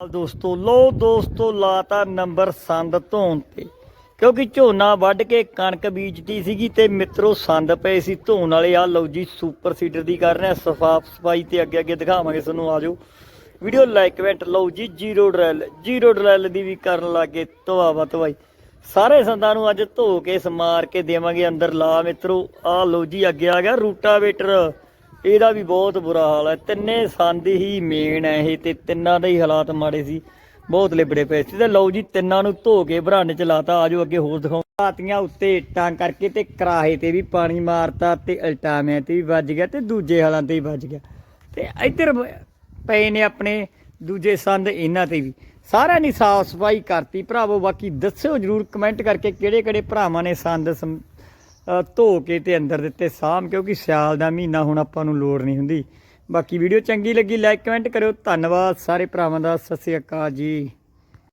ਦੋਸਤੋ ਲੋ ਦੋਸਤੋ, ਲਾਤਾ ਨੰਬਰ ਸੰਦ ਧੋਣ ਤੇ। ਕਿਉਂਕਿ ਝੋਨਾ ਵੱਢ ਕੇ ਕਣਕ ਬੀਜਦੀ ਸੀਗੀ ਤੇ ਮਿੱਤਰੋ, ਸੰਦ ਪਏ ਸੀ ਧੋਣ ਵਾਲੇ। ਆ ਲਓ ਜੀ, ਸੁਪਰ ਸੀਡਰ ਦੀ ਕਰ ਰਹੇ ਆ ਸਫਾਫ ਸਫ਼ਾਈ ਤੇ ਅੱਗੇ ਅੱਗੇ ਦਿਖਾਵਾਂਗੇ ਤੁਹਾਨੂੰ ਆਜੋ ਵੀਡੀਓ ਲਾਈਕ ਕਮੈਂਟ, ਲਓ ਜੀ, ਜ਼ੀਰੋ ਡਰੈਲ ਜ਼ੀਰੋ ਡਰੈਲ ਦੀ ਵੀ ਕਰਨ ਲੱਗੇ ਧੋਆਵਾ ਧਵਾਈ ਸਾਰੇ ਸੰਦਾਂ ਨੂੰ ਅੱਜ ਧੋ ਕੇ ਸਮਾਰ ਕੇ ਦੇਵਾਂਗੇ ਅੰਦਰ ਲਾ ਮਿੱਤਰੋ। ਆ ਲਓ ਜੀ, ਅੱਗੇ ਆ ਗਿਆ ਰੂਟਾਵੇਟਰ। ਇਹਦਾ ਵੀ ਬਹੁਤ ਬੁਰਾ ਹਾਲ ਹੈ। ਤਿੰਨੇ ਸੰਦ ਹੀ ਮੇਨ ਹੈ ਇਹ ਤੇ ਤਿੰਨਾਂ ਦੇ ਹੀ ਹਾਲਾਤ ਮਾੜੇ ਸੀ। ਬਹੁਤ ਲਿਬੜੇ ਪਏ ਸੀ ਤੇ ਲਓ ਜੀ, ਤਿੰਨਾਂ ਨੂੰ ਧੋ ਕੇ ਬਰਾਂਡੇ ਚ ਲਾਤਾ। ਆਜੋ ਅੱਗੇ ਹੋਰ ਦਿਖਾਉਂ ਪਾਤੀਆਂ ਉੱਤੇ ਇੱਟਾਂ ਕਰਕੇ ਤੇ ਕਰਾਹੇ ਤੇ ਵੀ ਪਾਣੀ ਮਾਰਤਾ ਤੇ ਇਲਟਾਮਿਆਂ ਤੇ ਵੀ ਵੱਜ ਗਿਆ ਤੇ ਦੂਜੇ ਹਾਲਾਂ ਤੇ ਵੀ ਵੱਜ ਗਿਆ। ਤੇ ਇੱਧਰ ਪਏ ਨੇ ਆਪਣੇ ਦੂਜੇ ਸੰਦ ਇਹਨਾਂ ਤੇ ਵੀ। ਸਾਰਿਆਂ ਦੀ ਸਾਫ਼ ਸਫ਼ਾਈ ਕਰਤੀ। ਭਰਾਵੋ, ਬਾਕੀ ਦੱਸਿਓ ਜਰੂਰ ਕਮੈਂਟ ਕਰਕੇ ਕਿਹੜੇ ਕਿਹੜੇ ਭਰਾਵਾਂ ਨੇ ਸੰਦ ਸਮ- ਧੋ ਕੇ ਤੇ ਅੰਦਰ ਦਿੱਤੇ ਸਾਮ ਕਿਉਂਕਿ ਸਿਆਲ ਦਾ ਮਹੀਨਾ ਹੁਣ ਆਪਾਂ ਨੂੰ ਲੋੜ ਨਹੀਂ ਹੁੰਦੀ। ਬਾਕੀ ਵੀਡੀਓ ਚੰਗੀ ਲੱਗੀ ਲਾਈਕ ਕਮੈਂਟ ਕਰਿਓ। ਧੰਨਵਾਦ ਸਾਰੇ ਭਰਾਵਾਂ ਦਾ। ਸਤਿ ਸ੍ਰੀ ਅਕਾਲ ਜੀ।